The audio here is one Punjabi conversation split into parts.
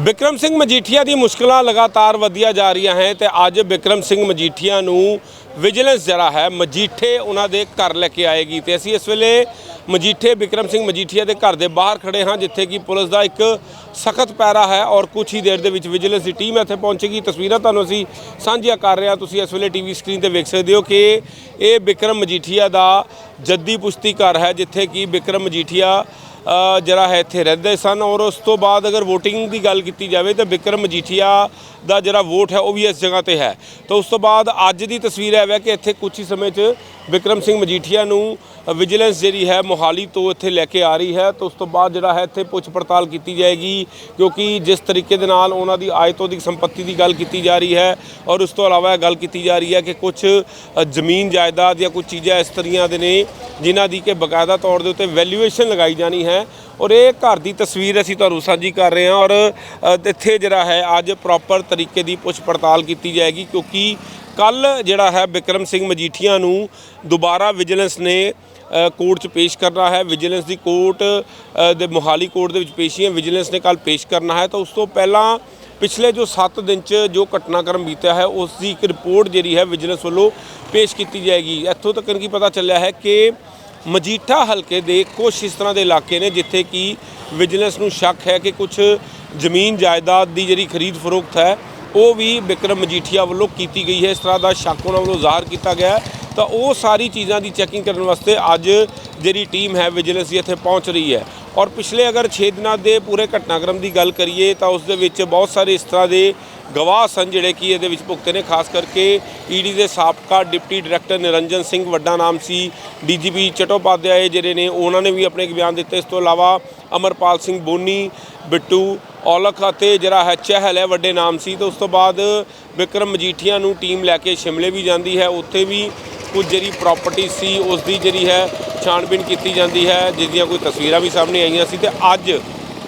ਬਿਕਰਮ ਸਿੰਘ ਮਜੀਠੀਆ ਦੀ ਮੁਸ਼ਕਲਾਂ ਲਗਾਤਾਰ ਵਧੀਆਂ ਜਾ ਰਹੀਆਂ ਹੈ ਤੇ ਅੱਜ ਬਿਕਰਮ ਸਿੰਘ ਮਜੀਠੀਆ ਨੂੰ ਵਿਜੀਲੈਂਸ ਜਿਹੜਾ ਹੈ। ਮਜੀਠੇ ਉਹਨਾਂ ਦੇ ਘਰ ਲੈ ਕੇ ਆਏਗੀ ਤੇ ਅਸੀਂ ਇਸ ਵੇਲੇ ਮਜੀਠੇ, ਬਿਕਰਮ ਸਿੰਘ ਮਜੀਠੀਆ ਦੇ ਘਰ ਦੇ ਬਾਹਰ ਖੜੇ ਹਾਂ, ਜਿੱਥੇ ਕਿ ਪੁਲਿਸ ਦਾ ਇੱਕ ਸਖਤ ਪੈਰਾ ਹੈ ਔਰ ਕੁਝ ਹੀ ਦੇਰ ਦੇ ਵਿੱਚ ਵਿਜੀਲੈਂਸ ਦੀ ਟੀਮ ਇੱਥੇ ਪਹੁੰਚੇਗੀ। ਤਸਵੀਰਾਂ ਤੁਹਾਨੂੰ ਅਸੀਂ ਸਾਂਝੀਆਂ ਕਰ ਰਹੇ ਹਾਂ। ਤੁਸੀਂ ਇਸ ਵੇਲੇ ਟੀਵੀ ਸਕਰੀਨ ਤੇ ਵੇਖ ਸਕਦੇ ਹੋ ਕਿ ਇਹ ਬਿਕਰਮ ਮਜੀਠੀਆ ਦਾ ਜੱਦੀ ਪੁਸ਼ਤੀ ਘਰ ਹੈ, ਜਿੱਥੇ ਕਿ ਬਿਕਰਮ ਮਜੀਠੀਆ ਅ, ਜਿਹੜਾ ਹੈ ਇੱਥੇ ਰਹਿੰਦੇ ਸਨ ਔਰ ਉਸ ਤੋਂ ਬਾਅਦ ਅਗਰ VOTING ਦੀ ਗੱਲ ਕੀਤੀ ਜਾਵੇ ਤਾਂ ਵਿਕਰਮ ਮਜੀਠੀਆ ਦਾ ਜਿਹੜਾ ਵੋਟ ਹੈ ਉਹ ਵੀ ਇਸ ਜਗ੍ਹਾ ਤੇ ਹੈ। ਤਾਂ ਉਸ ਤੋਂ ਬਾਅਦ ਅੱਜ ਦੀ ਤਸਵੀਰ ਹੈ ਵੈ ਕਿ ਇੱਥੇ ਕੁਝ ਹੀ ਸਮੇਂ 'ਚ ਵਿਕਰਮ ਸਿੰਘ ਮਜੀਠੀਆ ਨੂੰ ਵਿਜੀਲੈਂਸ ਜਿਹੜੀ ਹੈ ਮੋਹਾਲੀ ਤੋਂ ਇੱਥੇ ਲੈ ਕੇ ਆ ਰਹੀ ਹੈ। ਤਾਂ ਉਸ ਤੋਂ ਬਾਅਦ ਜਿਹੜਾ ਹੈ ਇੱਥੇ ਪੁੱਛ ਪੜਤਾਲ ਕੀਤੀ ਜਾਏਗੀ ਕਿਉਂਕਿ ਜਿਸ ਤਰੀਕੇ ਦੇ ਨਾਲ ਉਹਨਾਂ ਦੀ ਆਏ ਤੋਂ ਦੀ ਸੰਪਤੀ ਦੀ ਗੱਲ ਕੀਤੀ ਜਾ ਰਹੀ ਹੈ ਔਰ ਉਸ ਤੋਂ ਇਲਾਵਾ ਇਹ ਗੱਲ ਕੀਤੀ ਜਾ ਰਹੀ ਹੈ ਕਿ ਕੁਝ ਜ਼ਮੀਨ ਜਾਇਦਾਦ ਜਾਂ ਕੁਝ ਚੀਜ਼ਾਂ ਇਸ ਤਰੀਆਂ ਦੇ ਨੇ ਜਿਨ੍ਹਾਂ ਦੀ ਕਿ ਬਕਾਇਦਾ ਤੌਰ ਦੇ ਉੱਤੇ ਵੈਲਿਊਏਸ਼ਨ ਲਗਾਈ ਜਾਣੀ ਹੈ। ਔਰ ਇਹ ਘਰ ਦੀ ਤਸਵੀਰ ਅਸੀਂ ਤੁਹਾਨੂੰ ਸਾਂਝੀ ਕਰ ਰਹੇ ਹਾਂ ਔਰ ਇੱਥੇ ਜਿਹੜਾ ਹੈ ਅੱਜ ਪ੍ਰੋਪਰ ਤਰੀਕੇ ਦੀ ਪੁੱਛ ਪੜਤਾਲ ਕੀਤੀ ਜਾਏਗੀ ਕਿਉਂਕਿ ਕੱਲ ਜਿਹੜਾ ਹੈ ਵਿਕਰਮ ਸਿੰਘ ਮਜੀਠੀਆ ਨੂੰ ਦੁਬਾਰਾ ਵਿਜੀਲੈਂਸ ਨੇ ਕੋਰਟ 'ਚ ਪੇਸ਼ ਕਰਨਾ ਹੈ। ਵਿਜੀਲੈਂਸ ਦੀ ਕੋਰਟ ਦੇ ਮੋਹਾਲੀ ਕੋਰਟ ਦੇ ਵਿੱਚ ਪੇਸ਼ੀ ਹੈ ਵਿਜੀਲੈਂਸ ਨੇ ਕੱਲ ਪੇਸ਼ ਕਰਨਾ ਹੈ। ਤਾਂ ਉਸ ਤੋਂ ਪਹਿਲਾਂ ਪਿਛਲੇ ਜੋ 7 ਦਿਨ 'ਚ ਜੋ ਘਟਨਾਕ੍ਰਮ ਬੀਤਿਆ ਹੈ, ਉਸ ਦੀ ਇੱਕ ਰਿਪੋਰਟ ਜਿਹੜੀ ਹੈ ਵਿਜੀਲੈਂਸ ਵੱਲੋਂ ਪੇਸ਼ ਕੀਤੀ ਜਾਏਗੀ। ਇੱਥੋਂ ਤੱਕ ਕੀ ਪਤਾ ਚੱਲਿਆ ਹੈ ਕਿ ਮਜੀਠਾ ਹਲਕੇ ਦੇ ਕੁਝ ਇਸ ਤਰ੍ਹਾਂ ਦੇ ਇਲਾਕੇ ਨੇ ਜਿੱਥੇ ਕਿ ਵਿਜੀਲੈਂਸ ਨੂੰ ਸ਼ੱਕ ਹੈ ਕਿ ਕੁਝ ਜ਼ਮੀਨ ਜਾਇਦਾਦ ਦੀ ਜਿਹੜੀ ਖਰੀਦ ਫਰੋਖਤ ਹੈ, ਉਹ ਵੀ ਵਿਕਰਮ ਮਜੀਠੀਆ ਵੱਲੋਂ ਕੀਤੀ ਗਈ ਹੈ। ਇਸ ਤਰ੍ਹਾਂ ਦਾ ਸ਼ੱਕ ਉਹਨਾਂ ਵੱਲੋਂ ਜ਼ਾਹਰ ਕੀਤਾ ਗਿਆ ਤਾਂ ਉਹ ਸਾਰੀ ਚੀਜ਼ਾਂ ਦੀ ਚੈਕਿੰਗ ਕਰਨ ਵਾਸਤੇ ਅੱਜ ਜਿਹੜੀ ਟੀਮ ਹੈ ਵਿਜੀਲੈਂਸ ਦੀ ਇੱਥੇ ਪਹੁੰਚ ਰਹੀ ਹੈ। ਔਰ ਪਿਛਲੇ ਅਗਰ 6 ਦਿਨਾਂ ਦੇ ਪੂਰੇ ਘਟਨਾਕ੍ਰਮ ਦੀ ਗੱਲ ਕਰੀਏ, ਤਾਂ ਉਸ ਦੇ ਵਿੱਚ ਬਹੁਤ ਸਾਰੇ ਇਸ ਤਰ੍ਹਾਂ ਦੇ ਗਵਾਹ ਸਨ ਜਿਹੜੇ ਕਿ ਇਹਦੇ ਵਿੱਚ ਭੁਗਤੇ ਨੇ, ਖਾਸ ਕਰਕੇ ਈਡੀ ਦੇ ਸਾਬਕਾ ਡਿਪਟੀ ਡਾਇਰੈਕਟਰ ਨਿਰੰਜਨ ਸਿੰਘ, ਵੱਡਾ ਨਾਮ ਸੀ ਡੀਜੀਪੀ ਚਟੋਪਾਧਿਆਏ ਜਿਹੜੇ ਨੇ, ਉਹਨਾਂ ਨੇ ਵੀ ਆਪਣੇ ਇੱਕ ਬਿਆਨ ਦਿੱਤੇ। ਇਸ ਤੋਂ ਇਲਾਵਾ ਅਮਰਪਾਲ ਸਿੰਘ ਬੋਨੀ, ਬਿੱਟੂ ਔਲਖ ਅਤੇ ਜਿਹੜਾ ਹੈ ਚਹਿਲ ਹੈ, ਵੱਡੇ ਨਾਮ ਸੀ। ਤੇ ਉਸ ਤੋਂ ਬਾਅਦ ਵਿਕਰਮ ਮਜੀਠੀਆ ਨੂੰ ਟੀਮ ਲੈ ਕੇ ਸ਼ਿਮਲੇ ਵੀ ਜਾਂਦੀ ਹੈ। ਉੱਥੇ ਵੀ ਕੁਝ ਜਿਹੜੀ ਪ੍ਰਾਪਰਟੀ ਸੀ, ਉਸ ਦੀ ਜਿਹੜੀ ਹੈ ਛਾਣਬੀਣ ਕੀਤੀ ਜਾਂਦੀ ਹੈ, ਜਿਸ ਦੀਆਂ ਕੋਈ ਤਸਵੀਰਾਂ ਵੀ ਸਾਹਮਣੇ ਆਈਆਂ ਸੀ। ਤੇ ਅੱਜ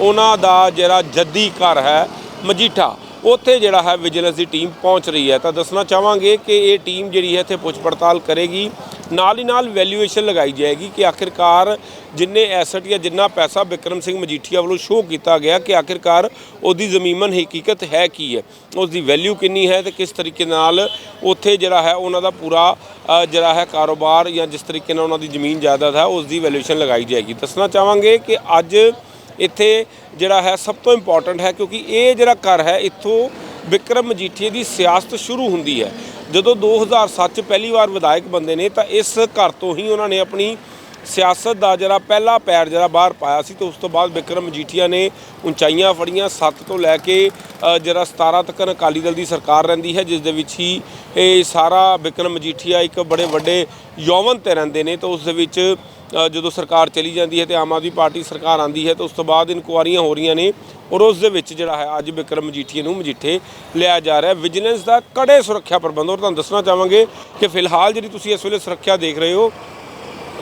ਉਹਨਾਂ ਦਾ ਜਿਹੜਾ ਜੱਦੀ ਘਰ ਹੈ, ਮਜੀਠਾ ਉੱਥੇ ਜਿਹੜਾ ਹੈ ਵਿਜੀਲੈਂਸ ਦੀ ਟੀਮ ਪਹੁੰਚ ਰਹੀ ਹੈ। ਤਾਂ ਦੱਸਣਾ ਚਾਹਾਂਗੇ ਕਿ ਇਹ ਟੀਮ ਜਿਹੜੀ ਹੈ ਇੱਥੇ ਪੁੱਛ ਪੜਤਾਲ ਕਰੇਗੀ। ਨਾਲ ਹੀ ਨਾਲ ਵੈਲਿਊਏਸ਼ਨ ਲਗਾਈ ਜਾਏਗੀ ਕਿ ਆਖਿਰਕਾਰ ਜਿੰਨੇ ਐਸਟ ਜਾਂ ਜਿੰਨਾ ਪੈਸਾ ਵਿਕਰਮ ਸਿੰਘ ਮਜੀਠੀਆ ਵੱਲੋਂ ਸ਼ੋਅ ਕੀਤਾ ਗਿਆ ਕਿ ਆਖਿਰਕਾਰ ਉਹਦੀ ਜ਼ਮੀਮਨ ਹਕੀਕਤ ਹੈ ਕੀ ਹੈ? ਉਸ ਦੀ ਵੈਲਿਊ ਕਿੰਨੀ ਹੈ ਤੇ ਕਿਸ ਤਰੀਕੇ ਨਾਲ ਉੱਥੇ ਜਿਹੜਾ ਹੈ ਉਹਨਾਂ ਦਾ ਪੂਰਾ ਜਿਹੜਾ ਹੈ ਕਾਰੋਬਾਰ ਜਾਂ ਜਿਸ ਤਰੀਕੇ ਨਾਲ ਉਹਨਾਂ ਦੀ ਜ਼ਮੀਨ ਜਾਇਦਾਦ ਹੈ ਉਸ ਦੀ ਵੈਲਿਊਏਸ਼ਨ ਲਗਾਈ ਜਾਏਗੀ। ਦੱਸਣਾ ਚਾਹਾਂਗੇ ਕਿ ਅੱਜ ਇੱਥੇ ਜਿਹੜਾ ਹੈ ਸਭ ਤੋਂ ਇੰਪੋਰਟੈਂਟ ਹੈ ਕਿਉਂਕਿ ਇਹ ਜਿਹੜਾ ਘਰ ਹੈ, ਇੱਥੋਂ ਵਿਕਰਮ ਮਜੀਠੀਏ ਦੀ ਸਿਆਸਤ ਸ਼ੁਰੂ ਹੁੰਦੀ ਹੈ। ਜਦੋਂ 2007 ਚ ਪਹਿਲੀ ਵਾਰ ਵਿਧਾਇਕ ਬੰਦੇ ਨੇ ਤਾਂ ਇਸ ਘਰ ਤੋਂ ਹੀ ਉਹਨਾਂ ਨੇ ਆਪਣੀ ਸਿਆਸਤ ਦਾ ਜਿਹੜਾ ਪਹਿਲਾ ਪੈਰ ਜਿਹੜਾ ਬਾਹਰ ਪਾਇਆ ਸੀ ਤੇ ਉਸ ਤੋਂ ਬਾਅਦ ਵਿਕਰਮ ਮਜੀਠੀਆ ਨੇ ਉਚਾਈਆਂ ਫੜੀਆਂ। 7 ਤੋਂ ਲੈ ਕੇ ਜਿਹੜਾ 17 ਤੱਕ ਅਕਾਲੀ ਦਲ ਦੀ ਸਰਕਾਰ ਰਹਿੰਦੀ ਹੈ, ਜਿਸ ਦੇ ਵਿੱਚ ਹੀ ਇਹ ਸਾਰਾ ਵਿਕਰਮ ਮਜੀਠੀਆ ਇੱਕ ਬੜੇ ਵੱਡੇ ਯੌਵਨ ਤੇ ਰਹਿੰਦੇ ਨੇ ਤਾਂ ਉਸ ਦੇ ਵਿੱਚ ਜਦੋਂ ਸਰਕਾਰ ਚਲੀ ਜਾਂਦੀ ਹੈ ਤੇ ਆਮ ਆਦਮੀ ਪਾਰਟੀ ਸਰਕਾਰ ਆਂਦੀ ਹੈ ਤਾਂ ਉਸ ਤੋਂ ਬਾਅਦ ਇਨਕੁਆਰੀਆਂ ਹੋ ਰਹੀਆਂ ਨੇ ਔਰ ਉਸ ਦੇ ਵਿੱਚ ਜਿਹੜਾ ਹੈ ਅੱਜ ਵਿਕਰਮ ਮਜੀਠੀਆ ਨੂੰ ਮਜੀਠੇ ਲਿਆ ਜਾ ਰਿਹਾ ਵਿਜੀਲੈਂਸ ਦਾ ਕੜੇ ਸੁਰੱਖਿਆ ਪ੍ਰਬੰਧ। ਔਰ ਤੁਹਾਨੂੰ ਦੱਸਣਾ ਚਾਹਾਂਗੇ ਕਿ ਫਿਲਹਾਲ ਜਿਹੜੀ ਤੁਸੀਂ ਇਸ ਵੇਲੇ ਸੁਰੱਖਿਆ ਦੇਖ ਰਹੇ ਹੋ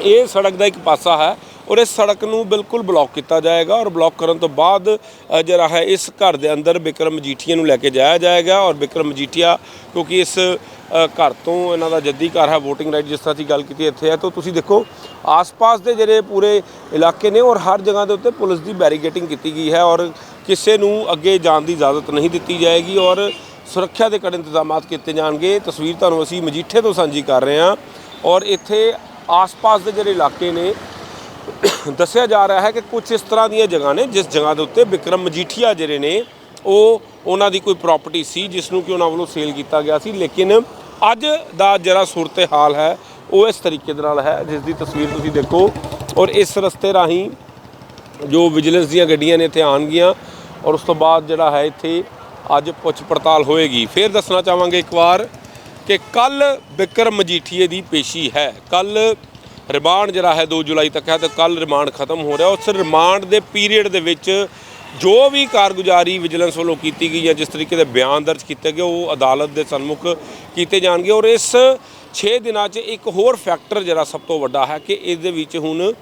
ਇਹ ਸੜਕ ਦਾ ਇੱਕ ਪਾਸਾ ਹੈ ਔਰ ਇਸ ਸੜਕ ਨੂੰ ਬਿਲਕੁਲ ਬਲੌਕ ਕੀਤਾ ਜਾਏਗਾ ਔਰ ਬਲੌਕ ਕਰਨ ਤੋਂ ਬਾਅਦ ਜਿਹੜਾ ਹੈ ਇਸ ਘਰ ਦੇ ਅੰਦਰ ਵਿਕਰਮ ਮਜੀਠੀਆ ਨੂੰ ਲੈ ਕੇ ਜਾਇਆ ਜਾਏਗਾ ਔਰ ਵਿਕਰਮ ਮਜੀਠੀਆ ਕਿਉਂਕਿ ਇਸ ਘਰ ਤੋਂ ਇਹਨਾਂ ਦਾ ਜੱਦੀ ਘਰ ਹੈ, VOTING ਰਾਈਟ ਜਿਸ ਤਰ੍ਹਾਂ ਦੀ ਗੱਲ ਕੀਤੀ ਇੱਥੇ ਹੈ, ਤਾਂ ਤੁਸੀਂ ਦੇਖੋ ਆਸ-ਪਾਸ ਦੇ ਜਿਹੜੇ ਪੂਰੇ ਇਲਾਕੇ ਨੇ ਔਰ ਹਰ ਜਗ੍ਹਾ ਦੇ ਉੱਤੇ ਪੁਲਿਸ ਦੀ ਬੈਰੀਗੇਟਿੰਗ ਕੀਤੀ ਗਈ ਹੈ ਔਰ ਕਿਸੇ ਨੂੰ ਅੱਗੇ ਜਾਣ ਦੀ ਇਜਾਜ਼ਤ ਨਹੀਂ ਦਿੱਤੀ ਜਾਏਗੀ ਔਰ ਸੁਰੱਖਿਆ ਦੇ ਕੜੇ ਇੰਤਜ਼ਾਮਾਤ ਕੀਤੇ ਜਾਣਗੇ। ਤਸਵੀਰ ਤੁਹਾਨੂੰ ਅਸੀਂ ਮਜੀਠੇ ਤੋਂ ਸਾਂਝੀ ਕਰ ਰਹੇ ਹਾਂ ਔਰ ਇੱਥੇ ਆਸ-ਪਾਸ ਦੇ ਜਿਹੜੇ ਇਲਾਕੇ ਨੇ, ਦੱਸਿਆ ਜਾ ਰਿਹਾ ਹੈ ਕਿ ਕੁਝ ਇਸ ਤਰ੍ਹਾਂ ਦੀਆਂ ਜਗ੍ਹਾ ਨੇ, ਜਿਸ ਜਗ੍ਹਾ ਦੇ ਉੱਤੇ ਵਿਕਰਮ ਮਜੀਠੀਆ ਜਿਹੜੇ ਨੇ, ਉਹ ਉਹਨਾਂ ਦੀ ਕੋਈ ਪ੍ਰਾਪਰਟੀ ਸੀ, ਜਿਸ ਨੂੰ ਕਿ ਉਹਨਾਂ ਵੱਲੋਂ ਸੇਲ ਕੀਤਾ ਗਿਆ ਸੀ। ਲੇਕਿਨ ਅੱਜ ਦਾ ਜਿਹੜਾ ਸੂਰਤ ਹਾਲ ਹੈ, ਉਹ ਇਸ ਤਰੀਕੇ ਦੇ ਨਾਲ ਹੈ, ਜਿਸ ਦੀ ਤਸਵੀਰ ਤੁਸੀਂ ਦੇਖੋ ਔਰ ਇਸ ਰਸਤੇ ਰਾਹੀਂ ਜੋ ਵਿਜੀਲੈਂਸ ਦੀਆਂ ਗੱਡੀਆਂ ਨੇ ਇੱਥੇ ਆਉਣਗੀਆਂ ਔਰ ਉਸ ਤੋਂ ਬਾਅਦ ਜਿਹੜਾ ਹੈ ਇੱਥੇ ਅੱਜ ਪੁੱਛ ਪੜਤਾਲ ਹੋਏਗੀ। ਫਿਰ ਦੱਸਣਾ ਚਾਹਾਂਗੇ ਇੱਕ ਵਾਰ ਕਿ ਕੱਲ ਬਿਕਰਮ ਮਜੀਠੀਏ ਦੀ ਪੇਸ਼ੀ ਹੈ। ਕੱਲ ਰਿਮਾਂਡ ਜਿਹੜਾ ਹੈ 2 ਜੁਲਾਈ ਤੱਕ ਹੈ ਤੇ ਕੱਲ ਰਿਮਾਂਡ ਖਤਮ ਹੋ ਰਿਹਾ। ਉਸ ਰਿਮਾਂਡ ਦੇ ਪੀਰੀਅਡ ਦੇ ਵਿੱਚ ਜੋ ਵੀ ਕਾਰਗੁਜ਼ਾਰੀ ਵਿਜੀਲੈਂਸ ਵੱਲੋਂ ਕੀਤੀ ਗਈ ਜਾਂ ਜਿਸ ਤਰੀਕੇ ਦੇ ਬਿਆਨ ਦਰਜ ਕੀਤੇ ਗਏ, ਉਹ ਅਦਾਲਤ ਦੇ ਸਨਮੁਖ ਕੀਤੇ ਜਾਣਗੇ। ਔਰ ਇਸ 6 ਦਿਨਾਂ 'ਚ ਇੱਕ ਹੋਰ ਫੈਕਟਰ ਜਿਹੜਾ ਸਭ ਤੋਂ ਵੱਡਾ ਹੈ ਕਿ ਇਸ ਦੇ ਵਿੱਚ ਹੁਣ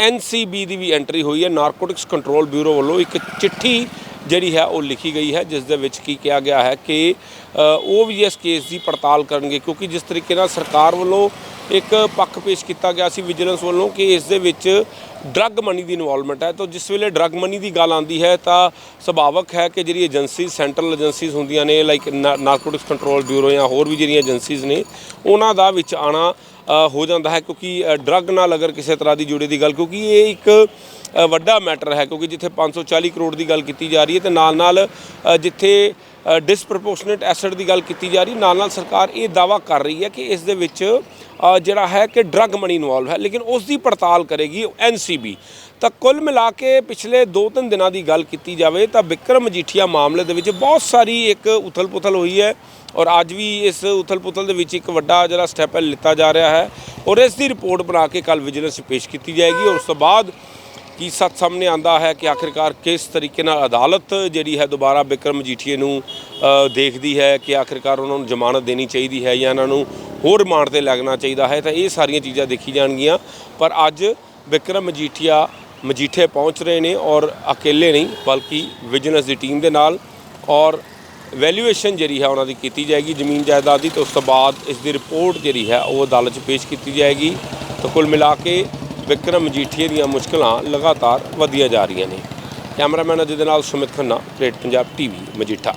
ਐਨਸੀਬੀ ਦੀ ਵੀ ਐਂਟਰੀ ਹੋਈ ਹੈ। ਨਾਰਕੋਟਿਕਸ ਕੰਟਰੋਲ ਬਿਊਰੋ ਵੱਲੋਂ ਇੱਕ ਚਿੱਠੀ ਜਿਹੜੀ ਹੈ ਉਹ ਲਿਖੀ ਗਈ ਹੈ, ਜਿਸ ਦੇ ਵਿੱਚ ਕੀ ਕਿਹਾ ਗਿਆ ਹੈ ਕਿ ਉਹ ਵੀ ਇਸ ਕੇਸ ਦੀ ਪੜਤਾਲ ਕਰਨਗੇ ਕਿਉਂਕਿ ਜਿਸ ਤਰੀਕੇ ਨਾਲ ਸਰਕਾਰ ਵੱਲੋਂ ਇੱਕ ਪੱਖ ਪੇਸ਼ ਕੀਤਾ ਗਿਆ ਸੀ ਵਿਜੀਲੈਂਸ ਵੱਲੋਂ ਕਿ ਇਸ ਦੇ ਵਿੱਚ ਡਰੱਗ ਮਨੀ ਦੀ ਇਨਵੋਲਵਮੈਂਟ ਹੈ। ਤਾਂ ਜਿਸ ਵੇਲੇ ਡਰੱਗ ਮਨੀ ਦੀ ਗੱਲ ਆਉਂਦੀ ਹੈ ਤਾਂ ਸੁਭਾਵਕ ਹੈ ਕਿ ਜਿਹੜੀ ਏਜੰਸੀ, ਸੈਂਟਰਲ ਏਜੰਸੀਜ਼ ਹੁੰਦੀਆਂ ਨੇ, ਲਾਈਕ ਨਾਰਕੋਟਿਕਸ ਕੰਟਰੋਲ ਬਿਊਰੋ ਜਾਂ ਹੋਰ ਵੀ ਜਿਹੜੀਆਂ ਏਜੰਸੀਜ਼ ਨੇ, ਉਹਨਾਂ ਦਾ ਵਿੱਚ ਆਣਾ ਹੋ ਜਾਂਦਾ ਹੈ ਕਿਉਂਕਿ ਡਰੱਗ ਨਾਲ ਅਗਰ ਕਿਸੇ ਤਰ੍ਹਾਂ ਦੀ ਜੁੜੇ ਦੀ ਗੱਲ, ਕਿਉਂਕਿ ਇਹ ਇੱਕ ਵੱਡਾ ਮੈਟਰ ਹੈ ਕਿਉਂਕਿ ਜਿੱਥੇ 540 ਕਰੋੜ ਦੀ ਗੱਲ ਕੀਤੀ ਜਾ ਰਹੀ ਹੈ ਤੇ ਨਾਲ ਨਾਲ ਜਿੱਥੇ ਡਿਸਪ੍ਰੋਪੋਰਸ਼ਨੇਟ ਐਸੈਟ ਦੀ ਗੱਲ ਕੀਤੀ ਜਾ ਰਹੀ। ਨਾਲ ਨਾਲ ਸਰਕਾਰ ਇਹ ਦਾਵਾ ਕਰ ਰਹੀ ਹੈ ਕਿ ਇਸ ਦੇ ਵਿੱਚ ਜਿਹੜਾ ਹੈ ਕਿ ਡਰੱਗ ਮਨੀ ਇਨਵੋਲਵ ਹੈ। ਲੇਕਿਨ ਉਸ ਦੀ ਪੜਤਾਲ ਕਰੇਗੀ ਐਨਸੀਬੀ ਤਾਂ ਕੁੱਲ ਮਿਲਾ ਕੇ ਪਿਛਲੇ 2-3 ਦਿਨਾਂ ਦੀ ਗੱਲ ਕੀਤੀ ਜਾਵੇ ਤਾਂ ਵਿਕਰਮ ਮਜੀਠੀਆ ਮਾਮਲੇ ਦੇ ਵਿੱਚ ਬਹੁਤ ਸਾਰੀ ਇੱਕ ਉਥਲ-ਪੁਥਲ ਹੋਈ ਹੈ ਔਰ ਅੱਜ ਵੀ ਇਸ ਉਥਲ-ਪੁਥਲ ਦੇ ਵਿੱਚ ਇੱਕ ਵੱਡਾ ਜਿਹੜਾ ਸਟੈਪ ਲਿੱਤਾ ਜਾ ਰਿਹਾ ਹੈ। ਔਰ ਇਸ ਦੀ ਰਿਪੋਰਟ ਬਣਾ ਕੇ ਕੱਲ ਵਿਜੀਲੈਂਸ ਪੇਸ਼ ਕੀਤੀ ਜਾਏਗੀ। ਔਰ ਉਸ ਤੋਂ ਬਾਅਦ ਕੀ ਸੱਚ ਸਾਹਮਣੇ ਆਂਦਾ ਹੈ ਕਿ ਆਖਿਰਕਾਰ ਕਿਸ ਤਰੀਕੇ ਨਾਲ ਅਦਾਲਤ ਜਿਹੜੀ ਹੈ ਦੁਬਾਰਾ ਬਿਕਰਮ ਮਜੀਠੀਏ ਨੂੰ ਦੇਖਦੀ ਹੈ ਕਿ ਆਖਿਰਕਾਰ ਉਹਨਾਂ ਨੂੰ ਜ਼ਮਾਨਤ ਦੇਣੀ ਚਾਹੀਦੀ ਹੈ ਜਾਂ ਇਹਨਾਂ ਨੂੰ ਹੋਰ ਰਿਮਾਂਡ ਤੇ ਲੱਗਣਾ ਚਾਹੀਦਾ ਹੈ, ਤਾਂ ਇਹ ਸਾਰੀਆਂ ਚੀਜ਼ਾਂ ਦੇਖੀ ਜਾਣਗੀਆਂ। ਪਰ ਅੱਜ ਬਿਕਰਮ ਮਜੀਠੀਆ ਮਜੀਠੇ ਪਹੁੰਚ ਰਹੇ ਨੇ ਔਰ ਅਕੇਲੇ ਨਹੀਂ, ਬਲਕਿ ਵਿਜੀਲੈਂਸ ਦੀ ਟੀਮ ਦੇ ਨਾਲ ਔਰ ਵੈਲਿਊਏਸ਼ਨ ਜਿਹੜੀ ਹੈ ਉਹਨਾਂ ਦੀ ਕੀਤੀ ਜਾਏਗੀ ਜ਼ਮੀਨ ਜਾਇਦਾਦ ਦੀ, ਤੇ ਉਸ ਤੋਂ ਬਾਅਦ ਇਸ ਦੀ ਰਿਪੋਰਟ ਜਿਹੜੀ ਹੈ ਉਹ ਅਦਾਲਤ 'ਚ ਪੇਸ਼ ਕੀਤੀ ਜਾਏਗੀ। ਤਾਂ ਕੁੱਲ ਮਿਲਾ ਕੇ ਵਿਕਰਮ ਮਜੀਠੀਏ ਦੀਆਂ ਮੁਸ਼ਕਲਾਂ ਲਗਾਤਾਰ ਵਧੀਆਂ ਜਾ ਰਹੀਆਂ ਨੇ। ਕੈਮਰਾਮੈਨ ਅਜੇ ਦੇ ਨਾਲ ਸੁਮਿਤ ਖੰਨਾ ਗ੍ਰੇਟ ਪੰਜਾਬ ਟੀਵੀ, ਮਜੀਠਾ।